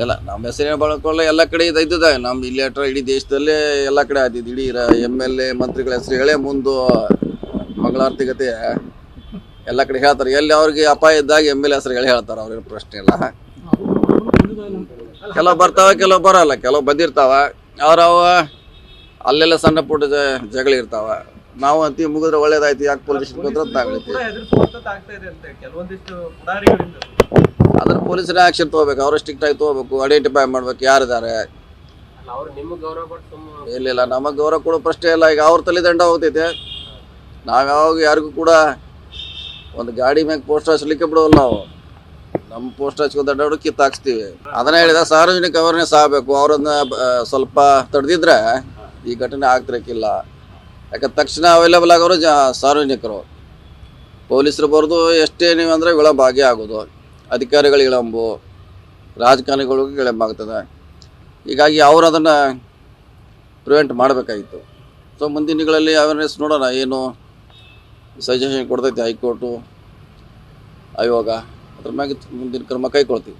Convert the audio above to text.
ಇಲ್ಲ, ನಮ್ಮ ಹೆಸರಿನ ಬಳಕೊಳ್ಳ ಎಲ್ಲ ಕಡೆ ಇದು ನಮ್ಮ ಇಲ್ಲಿ ಹತ್ರ ಇಡೀ ದೇಶದಲ್ಲೇ ಎಲ್ಲ ಕಡೆ ಆದಿದ್ದು. ಇಡೀ ಎಂ ಎಲ್ ಎ ಮಂತ್ರಿಗಳ ಹೆಸರು ಹೇಳೇ ಮುಂದೆ ಮಂಗಳಾರತಿಗತೆ ಎಲ್ಲ ಕಡೆ ಹೇಳ್ತಾರೆ. ಎಲ್ಲಿ ಅವ್ರಿಗೆ ಅಪಾಯ ಇದ್ದಾಗ ಎಂ ಎಲ್ ಎ ಹೆಸರು ಹೇಳಿ ಹೇಳ್ತಾರೆ ಅವ್ರೇನು ಪ್ರಶ್ನೆ ಇಲ್ಲ. ಕೆಲವು ಬರ್ತಾವ, ಕೆಲವು ಬರಲ್ಲ. ಕೆಲವು ಬಂದಿರ್ತಾವ. ಅವ್ರವ ಅಲ್ಲೆಲ್ಲ ಸಣ್ಣ ಪುಟ್ಟ ಜಗಳ ಇರ್ತಾವ. ನಾವು ಅಂತೀವಿ ಮುಗಿದ್ರೆ ಒಳ್ಳೇದಾಯ್ತು. ಯಾಕೆ ಪೊಲೀಸ್ ಆಗ್ಲೈತಿ ಅದ್ರ ಪೊಲೀಸರ ಆಕ್ಷನ್ ತಗೋಬೇಕು ಅವರು ಸ್ಟ್ರಿಕ್ಟ್ ಆಗಿ ತಗೋಬೇಕು ಐಡೆಂಟಿಫೈ ಮಾಡ್ಬೇಕು ಯಾರಿದ್ದಾರೆ. ಅವ್ರು ನಿಮ್ಗೆ ಗೌರವ ಕೊಟ್ಟು ಸುಮ್ಮ ಇಲ್ಲ ನಮಗೆ ಗೌರವ ಕೊಡೋ ಪ್ರಶ್ನೆ ಇಲ್ಲ ಈಗ ಅವ್ರ ತಲೆ ದಂಡ ಹೋಗ್ತೈತೆ. ನಾವು ಯಾವಾಗ ಯಾರಿಗೂ ಕೂಡ ಒಂದು ಗಾಡಿ ಮ್ಯಾಗ ಪೋಸ್ಟ್ ಹಚ್ಲಿಕ್ಕೆ ಬಿಡೋಲ್ಲ ನಾವು. ನಮ್ಮ ಪೋಸ್ಟ್ ಹಚ್ಕೊಂಡು ದಂಡ ಕಿತ್ತಾಕ್ಸ್ತೀವಿ ಅದನ್ನ ಹೇಳಿದ ಸಾರ್ವಜನಿಕ ಅವೇರ್ನೆಸ್ ಆಗಬೇಕು ಅವ್ರನ್ನ ಆ, ಸ್ವಲ್ಪ ತಡೆದಿದ್ರೆ ಈ ಘಟನೆ ಆಗ್ತಿರಕ್ಕಿಲ್ಲ ಯಾಕಂದ್ರೆ ತಕ್ಷಣ ಅವೈಲೇಬಲ್ ಆಗೋರು ಜ ಸಾರ್ವಜನಿಕರು. ಪೊಲೀಸರು ಬರೆದು ಎಷ್ಟೇ ನೀವು ಅಂದರೆ ವಿಳಂಬ ಆಗೇ ಆಗೋದು. ಅಧಿಕಾರಿಗಳು ಇಳಂಬು ರಾಜಕಾರಣಿಗಳಿಗೂ ಇಳಂಬಾಗ್ತದೆ ಹೀಗಾಗಿ ಅವರು ಅದನ್ನು ಪ್ರಿವೆಂಟ್ ಮಾಡಬೇಕಾಗಿತ್ತು. ಸೊ ಮುಂದಿನ ದಿನಗಳಲ್ಲಿ ಅವೇರ್ನೆಸ್ ನೋಡೋಣ, ಏನು ಸಜೆಷನ್ ಕೊಡ್ತೈತಿ ಹೈಕೋರ್ಟು, ಆಯೋಗ, ಅದ್ರ ಮ್ಯಾಗೆ ಮುಂದಿನ ಕ್ರಮ ಕೈಗೊಳ್ತೀವಿ.